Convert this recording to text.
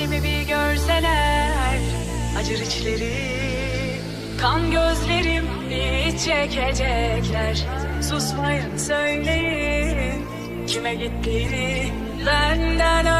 halimi bir görseler. Acır içleri Kan gözlerim hiç çekecekler. Susmayın söyleyin Kime gittiğini Benden önce